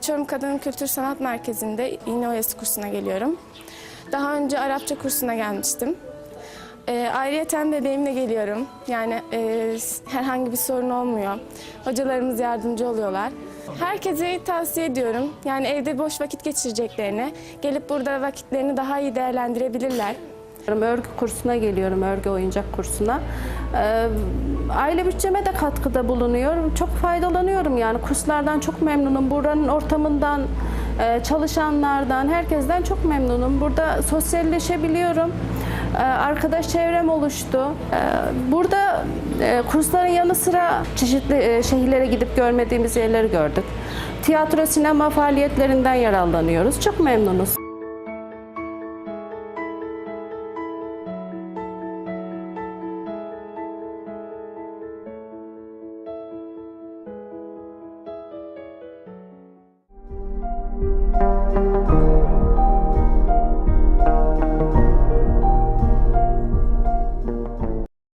Çorum Kadın Kültür Sanat Merkezi'nde iğne oyası kursuna geliyorum. Daha önce Arapça kursuna gelmiştim. E, ayrıyeten bebeğimle geliyorum. Yani e, herhangi bir sorun olmuyor. Hocalarımız yardımcı oluyorlar. Herkese tavsiye ediyorum. Yani evde boş vakit geçireceklerini, gelip burada vakitlerini daha iyi değerlendirebilirler. Örgü kursuna geliyorum, örgü oyuncak kursuna. Ee, aile bütçeme de katkıda bulunuyor. Çok faydalanıyorum yani kurslardan çok memnunum. Buranın ortamından, e, çalışanlardan, herkesten çok memnunum. Burada sosyalleşebiliyorum. Ee, arkadaş çevrem oluştu. Ee, burada e, kursların yanı sıra çeşitli e, şehirlere gidip görmediğimiz yerleri gördük. Tiyatro, sinema faaliyetlerinden yararlanıyoruz. Çok memnunuz.